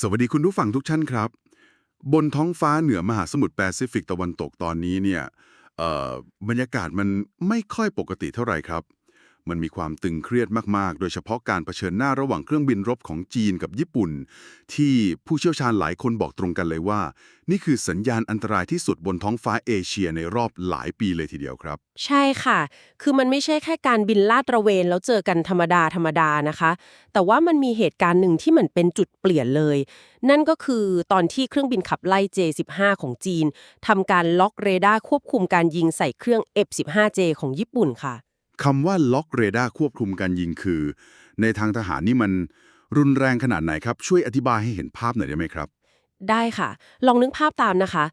สวัสดีคุณผู้ฟังทุกท่านครับ บนท้องฟ้าเหนือมหาสมุทรแปซิฟิกตะวันตกตอนนี้เนี่ยเอ่อบรรยากาศมันไม่ค่อยปกติเท่าไหร่ครับ มันมีความตึงเครียดมาก ๆ โดยเฉพาะการเผชิญหน้าระหว่างเครื่องบินรบของจีนกับญี่ปุ่น ที่ผู้เชี่ยวชาญหลายคนบอกตรงกันเลยว่า นี่คือสัญญาณอันตรายที่สุดบนท้องฟ้าเอเชียในรอบหลายปีเลยทีเดียวครับ ใช่ค่ะ คือมันไม่ใช่แค่การบินลาดตระเวนแล้วเจอกันธรรมดาธรรมดานะคะ แต่ว่ามันมีเหตุการณ์หนึ่งที่เหมือนเป็นจุดเปลี่ยนเลย นั่นก็คือตอนที่เครื่องบินขับไล่ J15 ของจีนทำการล็อกเรดาร์ควบคุมการยิงใส่เครื่อง F15J ของญี่ปุ่นค่ะ คำว่าล็อกเรดาร์ควบคุมการยิงคือ ในทางทหารนี่มันรุนแรงขนาดไหนครับ ช่วยอธิบายให้เห็นภาพหน่อยได้ไหมครับ ได้ค่ะ ลองนึกภาพตามนะคะ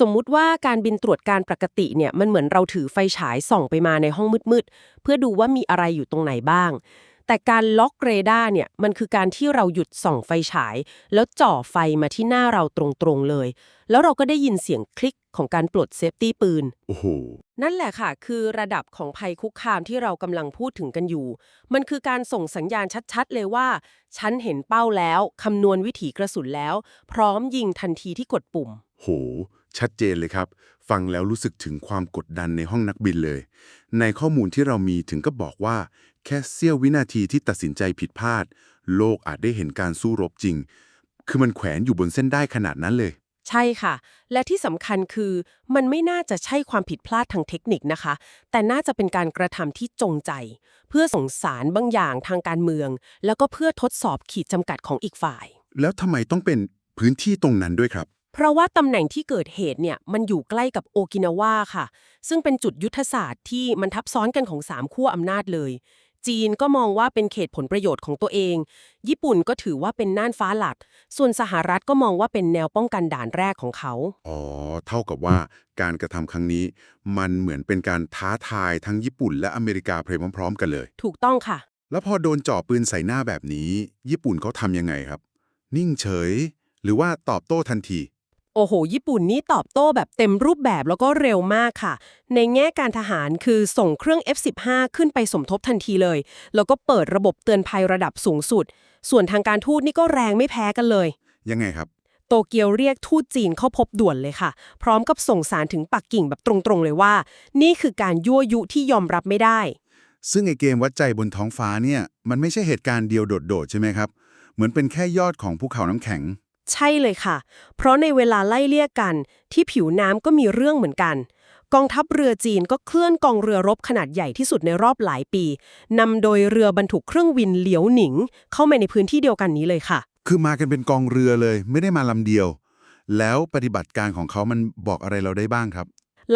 สมมุติว่าการบินตรวจการปกติเนี่ยมันเหมือนเราถือไฟฉายส่องไปมาในห้องมืดๆเพื่อดูว่ามีอะไรอยู่ตรงไหนบ้าง แต่การล็อกเรดาร์เนี่ยมันคือการที่เราหยุดส่องไฟฉาย แล้วจ่อไฟมาที่หน้าเราตรงๆเลย แล้วเราก็ได้ยินเสียงคลิกของการปลดเซฟตี้ปืน โอ้โห นั่นแหละค่ะ คือระดับของภัยคุกคามที่เรากำลังพูดถึงกันอยู่ มันคือการส่งสัญญาณชัดๆ เลยว่า ฉันเห็นเป้าแล้วคำนวณวิถีกระสุนแล้ว พร้อมยิงทันทีที่กดปุ่ม โห ชัดเจนเลยครับ ฟังแล้วรู้สึกถึงความกดดันในห้องนักบินเลย ในข้อมูลที่เรามีถึงก็บอกว่า แค่เสี้ยววินาทีที่ตัดสินใจผิดพลาด โลกอาจได้เห็นการสู้รบจริง คือมันแขวนอยู่บนเส้นได้ขนาดนั้นเลย ใช่ค่ะ และที่สำคัญคือ มันไม่น่าจะใช่ความผิดพลาดทางเทคนิคนะคะ แต่น่าจะเป็นการกระทำที่จงใจ เพื่อส่งสารบางอย่างทางการเมือง แล้วก็เพื่อทดสอบขีดจำกัดของอีกฝ่าย แล้วทำไมต้องเป็นพื้นที่ตรงนั้นด้วยครับเพราะว่าตำแหน่งที่เกิดเหตุเนี่ยมันอยู่ใกล้กับโอกินาวาค่ะ ซึ่งเป็นจุดยุทธศาสตร์ที่มันทับซ้อนกันของสามขั้วอำนาจเลย จีนก็มองว่าเป็นเขตผลประโยชน์ของตัวเอง ญี่ปุ่นก็ถือว่าเป็นน่านฟ้าหลัก ส่วนสหรัฐก็มองว่าเป็นแนวป้องกันด่านแรกของเขา อ๋อ เท่ากับว่าการกระทำครั้งนี้ มันเหมือนเป็นการท้าทายทั้งญี่ปุ่นและอเมริกาไปพร้อมๆกันเลย ถูกต้องค่ะ แล้วพอโดนจ่อปืนใส่หน้าแบบนี้ ญี่ปุ่นเขาทำยังไงครับ นิ่งเฉย หรือว่าตอบโต้ทันที โอ้โห ญี่ปุ่นนี่ตอบโต้แบบเต็มรูปแบบแล้วก็เร็วมากค่ะ ในแง่การทหารคือส่งเครื่อง F15 ขึ้นไปสมทบทันทีเลย แล้วก็เปิดระบบเตือนภัยระดับสูงสุด ส่วนทางการทูตนี่ก็แรงไม่แพ้กันเลย ยังไงครับ โตเกียวเรียกทูตจีนเข้าพบด่วนเลยค่ะ พร้อมกับส่งสารถึงปักกิ่งแบบตรงๆเลยว่า นี่คือการยั่วยุที่ยอมรับไม่ได้ ซึ่งไอเกมวัดใจบนท้องฟ้าเนี่ยมันไม่ใช่เหตุการณ์เดียวโดดๆใช่ไหมครับ เหมือนเป็นแค่ยอดของภูเขาน้ำแข็ง ใช่เลยค่ะ เพราะในเวลาไล่เลี่ยกัน ที่ผิวน้ำก็มีเรื่องเหมือนกัน กองทัพเรือจีนก็เคลื่อนกองเรือรบขนาดใหญ่ที่สุดในรอบหลายปีนำโดยเรือบรรทุกเครื่องวินเหลียวหนิง เข้ามาในพื้นที่เดียวกันนี้เลยค่ะ คือมากันเป็นกองเรือเลย ไม่ได้มาลำเดียว แล้วปฏิบัติการของเขามันบอกอะไรเราได้บ้างครับ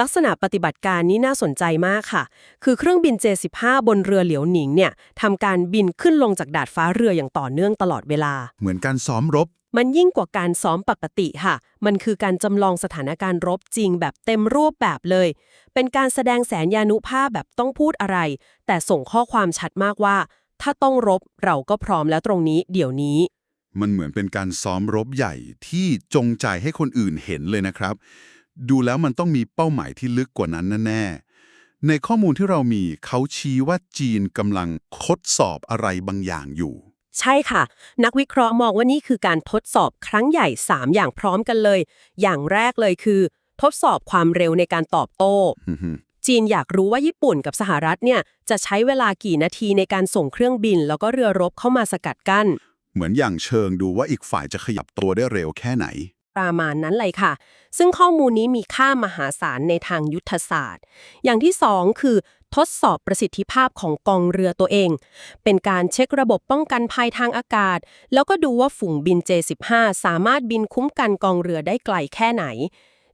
ลักษณะปฏิบัติการนี้น่าสนใจมากค่ะ คือเครื่องบิน J15 บนเรือเหลียวหนิงเนี่ยทำการบินขึ้นลงจากดาดฟ้าเรืออย่างต่อเนื่องตลอดเวลา เหมือนการซ้อมรบ มันยิ่งกว่าการซ้อมปกติค่ะ มันคือการจำลองสถานการณ์รบจริงแบบเต็มรูปแบบเลย เป็นการแสดงแสนยานุภาพแบบต้องพูดอะไร แต่ส่งข้อความชัดมากว่า ถ้าต้องรบเราก็พร้อมแล้วตรงนี้เดี๋ยวนี้ มันเหมือนเป็นการซ้อมรบใหญ่ที่จงใจให้คนอื่นเห็นเลยนะครับ ดูแล้วมันต้องมีเป้าหมายที่ลึกกว่านั้นแน่ๆในข้อมูลที่เรามีเขาชี้ว่าจีนกำลังทดสอบอะไรบางอย่างอยู่ ใช่ค่ะ นักวิเคราะห์มองว่านี่คือการทดสอบครั้งใหญ่ 3 อย่างพร้อมกันเลย อย่างแรกเลยคือ ทดสอบความเร็วในการตอบโต้ จีนอยากรู้ว่าญี่ปุ่นกับสหรัฐเนี่ยจะใช้เวลากี่นาทีในการส่งเครื่องบิน แล้วก็เรือรบเข้ามาสกัดกั้น เหมือนอย่างเชิงดูว่าอีกฝ่ายจะขยับตัวได้เร็วแค่ไหนประมาณนั้นเลยค่ะ ซึ่งข้อมูลนี้มีค่ามหาศาลในทางยุทธศาสตร์ อย่างที่สองคือ ทดสอบประสิทธิภาพของกองเรือตัวเอง เป็นการเช็คระบบป้องกันภัยทางอากาศ แล้วก็ดูว่าฝูงบิน J15 สามารถบินคุ้มกันกองเรือได้ไกลแค่ไหน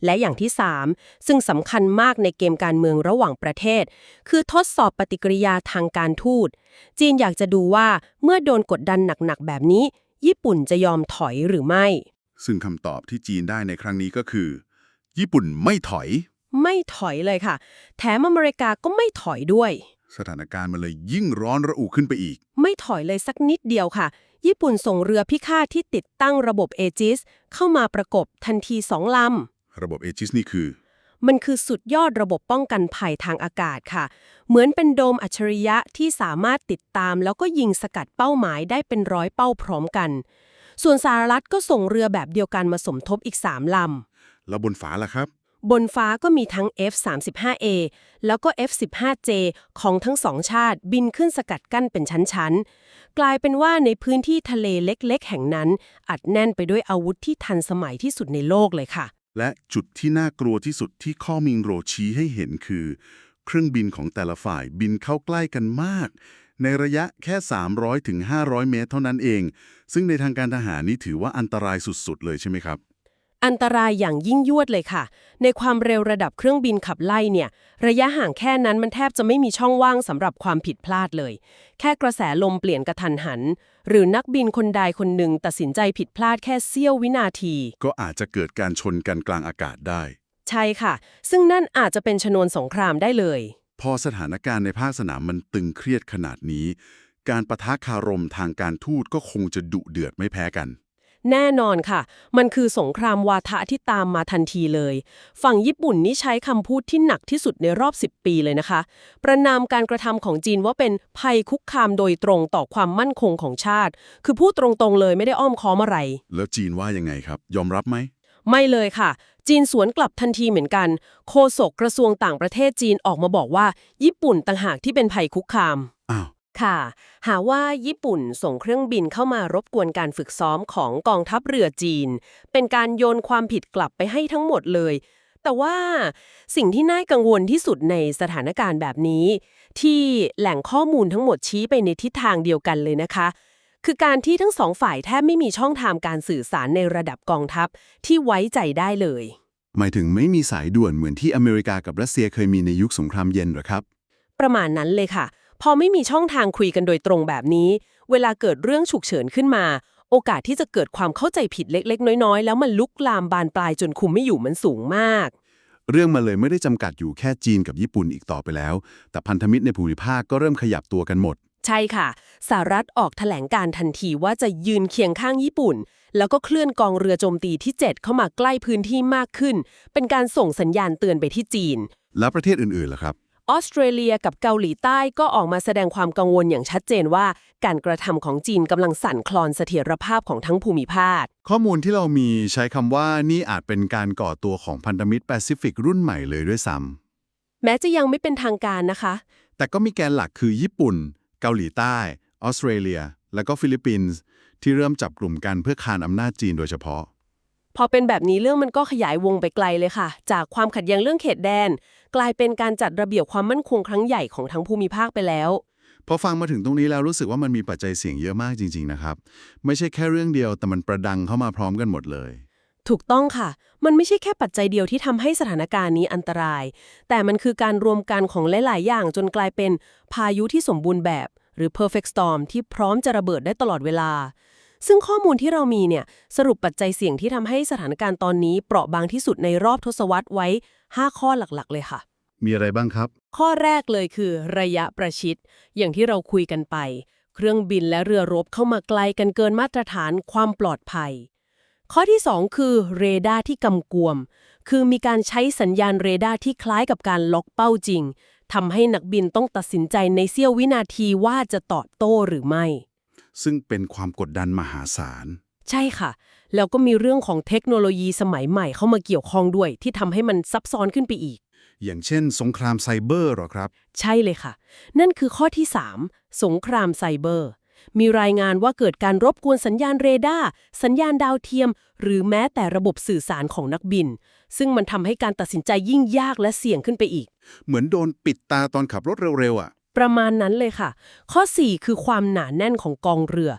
และอย่างที่ 3 ซึ่งสำคัญมากในเกมการเมืองระหว่างประเทศ คือทดสอบปฏิกิริยาทางการทูต จีนอยากจะดูว่าเมื่อโดนกดดันหนักๆแบบนี้ ญี่ปุ่นจะยอมถอยหรือไม่ ซึ่งคำตอบที่จีนได้ในครั้งนี้ก็คือ ญี่ปุ่นไม่ถอย ไม่ถอยเลยค่ะ แถมอเมริกาก็ไม่ถอยด้วย สถานการณ์มันเลยยิ่งร้อนระอุขึ้นไปอีก ไม่ถอยเลยสักนิดเดียวค่ะ ญี่ปุ่นส่งเรือพิฆาตที่ติดตั้งระบบเอจิสเข้ามาประกบทันทีสองลำ ระบบเอจิสนี่คือ มันคือสุดยอดระบบป้องกันภัยทางอากาศค่ะ เหมือนเป็นโดมอัจฉริยะที่สามารถติดตาม แล้วก็ยิงสกัดเป้าหมายได้เป็นร้อยเป้าพร้อมกัน ส่วนสหรัฐก็ส่งเรือแบบเดียวกันมาสมทบอีก3ลำแล้วบนฝาล่ะครับ บนฟ้าก็มีทั้ง F-35A แล้วก็ F-15J ของทั้งสองชาติบินขึ้นสกัดกั้นเป็นชั้น ๆ กลายเป็นว่าในพื้นที่ทะเลเล็กๆ แห่งนั้น อัดแน่นไปด้วยอาวุธที่ทันสมัยที่สุดในโลกเลยค่ะ และจุดที่น่ากลัวที่สุดที่ข้อมิงโรชี้ให้เห็นคือ เครื่องบินของแต่ละฝ่ายบินเข้าใกล้กันมาก ในระยะแค่ 300ถึง500 เมตร เท่านั้นเอง ซึ่งในทางการทหารนี่ถือว่าอันตรายสุดๆ เลยใช่ไหมครับ อันตรายอย่างยิ่งยวดเลยค่ะ ในความเร็วระดับเครื่องบินขับไล่เนี่ย ระยะห่างแค่นั้นมันแทบจะไม่มีช่องว่างสำหรับความผิดพลาดเลย แค่กระแสลมเปลี่ยนกระทันหัน หรือนักบินคนใดคนหนึ่งตัดสินใจผิดพลาดแค่เสี้ยววินาที ก็อาจจะเกิดการชนกันกลางอากาศได้ ใช่ค่ะ ซึ่งนั่นอาจจะเป็นชนวนสงครามได้เลย พอสถานการณ์ในภาคสนามมันตึงเครียดขนาดนี้ การประทะคารมทางการทูตก็คงจะดุเดือดไม่แพ้กัน แน่นอนค่ะ มันคือสงครามวาทะที่ตามมาทันทีเลย ฝั่งญี่ปุ่นนี่ใช้คำพูดที่หนักที่สุดในรอบ 10 ปีเลยนะคะ ประนามการกระทำของจีนว่าเป็นภัยคุกคามโดยตรงต่อความมั่นคงของชาติ คือพูดตรงๆเลยไม่ได้อ้อมค้อมอะไร แล้วจีนว่ายังไงครับ ยอมรับไหม ไม่เลยค่ะ จีนสวนกลับทันทีเหมือนกัน โฆษกกระทรวงต่างประเทศจีนออกมาบอกว่า ญี่ปุ่นต่างหากที่เป็นภัยคุกคาม อ้าว ค่ะ หาว่าญี่ปุ่นส่งเครื่องบินเข้ามารบกวนการฝึกซ้อมของกองทัพเรือจีน เป็นการโยนความผิดกลับไปให้ทั้งหมดเลย แต่ว่าสิ่งที่น่ากังวลที่สุดในสถานการณ์แบบนี้ ที่แหล่งข้อมูลทั้งหมดชี้ไปในทิศทางเดียวกันเลยนะคะ คือการที่ทั้งสองฝ่ายแทบไม่มีช่องทางการสื่อสารในระดับกองทัพที่ไว้ใจได้เลย หมายถึงไม่มีสายด่วนเหมือนที่อเมริกากับรัสเซียเคยมีในยุคสงครามเย็นเหรอครับ ประมาณนั้นเลยค่ะ พอไม่มีช่องทางคุยกันโดยตรงแบบนี้ เวลาเกิดเรื่องฉุกเฉินขึ้นมา โอกาสที่จะเกิดความเข้าใจผิดเล็ก ๆ น้อยๆ แล้วมันลุกลามบานปลายจนคุมไม่อยู่มันสูงมาก เรื่องมาเลยไม่ได้จำกัดอยู่แค่จีนกับญี่ปุ่นอีกต่อไปแล้ว แต่พันธมิตรในภูมิภาคก็เริ่มขยับตัวกันหมด ใช่ค่ะสหรัฐออกแถลงการทันทีว่าจะยืนเคียงข้างญี่ปุ่น แล้วก็เคลื่อนกองเรือโจมตีที่ 7 เข้ามาใกล้พื้นที่มากขึ้น เป็นการส่งสัญญาณเตือนไปที่จีน แล้วประเทศอื่นๆล่ะครับ ออสเตรเลียกับเกาหลีใต้ก็ออกมาแสดงความกังวลอย่างชัดเจนว่า การกระทำของจีนกำลังสั่นคลอนเสถียรภาพของทั้งภูมิภาค ข้อมูลที่เรามีใช้คำว่านี่อาจเป็นการก่อตัวของพันธมิตรแปซิฟิกรุ่นใหม่เลยด้วยซ้แม้จะยังไม่เป็นทางการนะคะำแต่ก็มีแกนหลักคือญี่ปุ่น เกาหลีใต้ออสเตรเลีย และก็ฟิลิปปินส์ที่เริ่มจับกลุ่มกันเพื่อคานอำนาจจีนโดยเฉพาะ พอเป็นแบบนี้เรื่องมันก็ขยายวงไปไกลเลยค่ะ จากความขัดแย้งเรื่องเขตแดน กลายเป็นการจัดระเบียบความมั่นคงครั้งใหญ่ของทั้งภูมิภาคไปแล้ว พอฟังมาถึงตรงนี้แล้วรู้สึกว่ามันมีปัจจัยเสี่ยงเยอะมากจริง ๆ นะครับ ไม่ใช่แค่เรื่องเดียวแต่มันประดังเข้ามาพร้อมกันหมดเลย ถูกต้องค่ะ มันไม่ใช่แค่ปัจจัยเดียวที่ทำให้สถานการณ์นี้อันตราย แต่มันคือการรวมกันของหลาย ๆ อย่างจนกลายเป็นพายุที่สมบูรณ์แบบ หรือ perfect storm ที่พร้อมจะระเบิดได้ตลอดเวลา ซึ่งข้อมูลที่เรามีเนี่ยสรุปปัจจัยเสี่ยงที่ทำให้สถานการณ์ตอนนี้เปราะบางที่สุดในรอบทศวรรษไว้ 5 ข้อหลักๆ เลยค่ะ มีอะไรบ้างครับ ข้อแรกเลยคือ ระยะประชิด อย่างที่เราคุยกันไป เครื่องบินและเรือรบเข้ามาไกลกันเกินมาตรฐานความปลอดภัย ข้อที่ 2 คือเรดาร์ที่กำกวม คือมีการใช้สัญญาณเรดาร์ที่คล้ายกับการล็อกเป้าจริงทำให้นักบินต้องตัดสินใจในเสี้ยววินาทีว่าจะตอบโต้หรือไม่ ซึ่งเป็นความกดดันมหาศาล ใช่ค่ะ แล้วก็มีเรื่องของเทคโนโลยีสมัยใหม่เข้ามาเกี่ยวข้องด้วย ที่ทำให้มันซับซ้อนขึ้นไปอีก อย่างเช่น สงครามไซเบอร์หรอครับ ใช่เลยค่ะ นั่นคือข้อที่ 3 สงครามไซเบอร์ มีรายงานว่าเกิดการรบกวนสัญญาณเรดาร์สัญญาณดาวเทียม หรือแม้แต่ระบบสื่อสารของนักบิน ซึ่งมันทำให้การตัดสินใจยิ่งยากและเสี่ยงขึ้นไปอีก เหมือนโดนปิดตาตอนขับรถเร็วๆอะ ประมาณนั้นเลยค่ะ ข้อ 4 คือความหนาแน่นของกองเรือ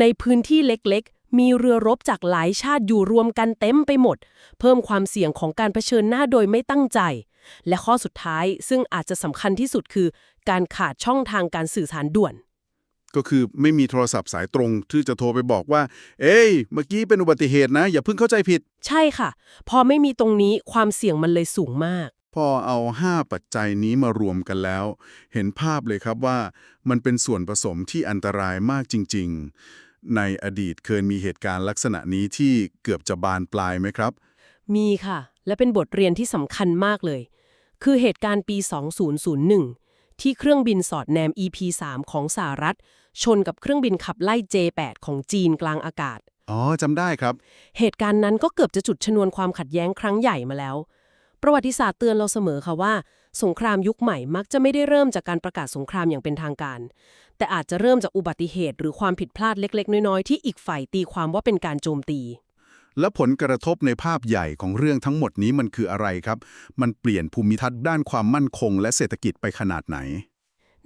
ในพื้นที่เล็กๆ มีเรือรบจากหลายชาติอยู่รวมกันเต็มไปหมด เพิ่มความเสี่ยงของการเผชิญหน้าโดยไม่ตั้งใจ และข้อสุดท้ายซึ่งอาจจะสำคัญที่สุดคือ การขาดช่องทางการสื่อสารด่วน ก็คือไม่มีโทรศัพท์สายตรงที่จะโทรไปบอกว่า เอ้ย เมื่อกี้เป็นอุบัติเหตุนะ อย่าเพิ่งเข้าใจผิด ใช่ค่ะ พอไม่มีตรงนี้ความเสี่ยงมันเลยสูงมาก พอเอา 5 ปัจจัยนี้มารวมกันแล้ว เห็นภาพเลยครับว่ามันเป็นส่วนผสมที่อันตรายมากจริง ๆ ในอดีตเคยมีเหตุการณ์ลักษณะนี้ที่เกือบจะบานปลายไหมครับ มีค่ะ และเป็นบทเรียนที่สำคัญมากเลย คือเหตุการณ์ปี 2001 ที่เครื่องบินสอดแนม EP3 ของสหรัฐ ชนกับเครื่องบินขับไล่ J8 ของจีนกลางอากาศ อ๋อจำได้ครับ เหตุการณ์นั้นก็เกือบจะจุดชนวนความขัดแย้งครั้งใหญ่มาแล้ว ประวัติศาสตร์เตือนเราเสมอค่ะว่า สงครามยุคใหม่มักจะไม่ได้เริ่มจากการประกาศสงครามอย่างเป็นทางการ แต่อาจจะเริ่มจากอุบัติเหตุ หรือความผิดพลาดเล็ก ๆ น้อยๆที่อีกฝ่ายตีความว่าเป็นการโจมตี และผลกระทบในภาพใหญ่ของเรื่องทั้งหมดนี้มันคืออะไรครับ มันเปลี่ยนภูมิทัศน์ด้านความมั่นคง และเศรษฐกิจไปขนาดไหน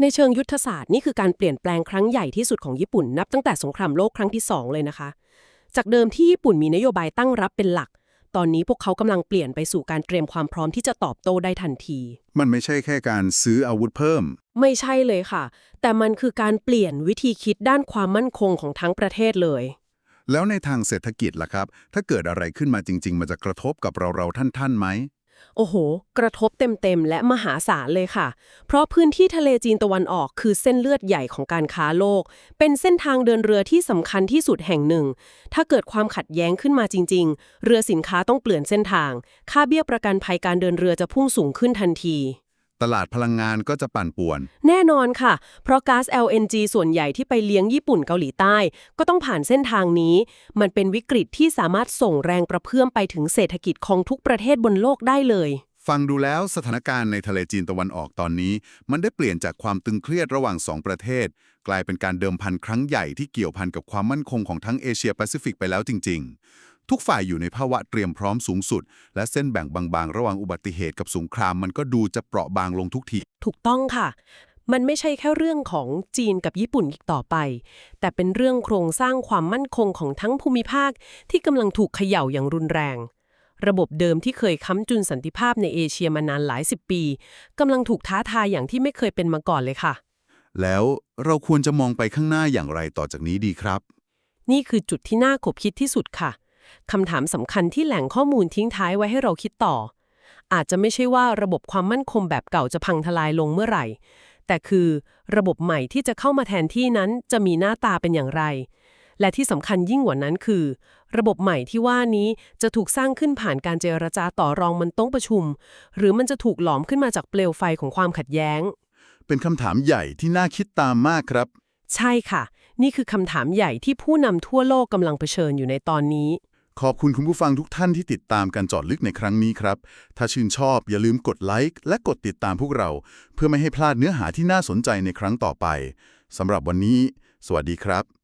ในเชิงยุทธศาสตร์นี่คือการเปลี่ยนแปลงครั้งใหญ่ที่สุดของญี่ปุ่นนับตั้งแต่สงครามโลกครั้งที่ 2 เลยนะคะ จากเดิมที่ญี่ปุ่นมีนโยบายตั้งรับเป็นหลัก ตอนนี้พวกเขากำลังเปลี่ยนไปสู่การเตรียมความพร้อมที่จะตอบโต้ได้ทันที มันไม่ใช่แค่การซื้ออาวุธเพิ่ม ไม่ใช่เลยค่ะ แต่มันคือการเปลี่ยนวิธีคิดด้านความมั่นคงของทั้งประเทศเลย แล้วในทางเศรษฐกิจล่ะครับ ถ้าเกิดอะไรขึ้นมาจริง ๆ มันจะกระทบกับเราเราท่านท่านๆไหม โอ้โห กระทบเต็มๆ และมหาศาลเลยค่ะ เพราะพื้นที่ทะเลจีนตะวันออกคือเส้นเลือดใหญ่ของการค้าโลก เป็นเส้นทางเดินเรือที่สำคัญที่สุดแห่งหนึ่ง ถ้าเกิดความขัดแย้งขึ้นมาจริง ๆ เรือสินค้าต้องเปลี่ยนเส้นทาง ค่าเบี้ยประกันภัยการเดินเรือจะพุ่งสูงขึ้นทันที ตลาดพลังงานก็จะปั่นป่วน แน่นอนค่ะ เพราะก๊าซ LNG ส่วนใหญ่ที่ไปเลี้ยงญี่ปุ่นเกาหลีใต้ ก็ต้องผ่านเส้นทางนี้ มันเป็นวิกฤตที่สามารถส่งแรงประเพื่อมไปถึงเศรษฐกิจของทุกประเทศบนโลกได้เลย ฟังดูแล้วสถานการณ์ในทะเลจีนตะวันออกตอนนี้ มันได้เปลี่ยนจากความตึงเครียดระหว่างสองประเทศ กลายเป็นการเดิมพันครั้งใหญ่ที่เกี่ยวพันกับความมั่นคงของทั้งเอเชียแปซิฟิกไปแล้วจริง ๆ ทุกฝ่ายอยู่ในภาวะเตรียมพร้อมสูงสุด และเส้นแบ่งบางๆ ระหว่างอุบัติเหตุกับสงครามมันก็ดูจะเปราะบางลงทุกที ถูกต้องค่ะ มันไม่ใช่แค่เรื่องของจีนกับญี่ปุ่นอีกต่อไป แต่เป็นเรื่องโครงสร้างความมั่นคงของทั้งภูมิภาคที่กำลังถูกเขย่าอย่างรุนแรง ระบบเดิมที่เคยค้ำจุนสันติภาพในเอเชียมานานหลายสิบปีกำลังถูกท้าทายอย่างที่ไม่เคยเป็นมาก่อนเลยค่ะ แล้วเราควรจะมองไปข้างหน้าอย่างไรต่อจากนี้ดีครับ นี่คือจุดที่น่าขบคิดที่สุดค่ะ คำถามสำคัญที่แหล่งข้อมูลทิ้งท้ายไว้ให้เราคิดต่อ อาจจะไม่ใช่ว่าระบบความมั่นคงแบบเก่าจะพังทลายลงเมื่อไหร่ แต่คือระบบใหม่ที่จะเข้ามาแทนที่นั้นจะมีหน้าตาเป็นอย่างไร และที่สำคัญยิ่งกว่านั้นคือ ระบบใหม่ที่ว่านี้จะถูกสร้างขึ้นผ่านการเจรจาต่อรองบนโต๊ะประชุม หรือมันจะถูกหลอมขึ้นมาจากเปลวไฟของความขัดแย้ง เป็นคำถามใหญ่ที่น่าคิดตามมากครับ ใช่ค่ะ นี่คือคำถามใหญ่ที่ผู้นำทั่วโลกกำลังเผชิญอยู่ในตอนนี้ ขอบคุณคุณผู้ฟังทุกท่านที่ติดตามการจอดลึกในครั้งนี้ครับ ถ้าชื่นชอบอย่าลืมกดไลค์และกดติดตามพวกเรา เพื่อไม่ให้พลาดเนื้อหาที่น่าสนใจในครั้งต่อไปสำหรับวันนี้ สวัสดีครับ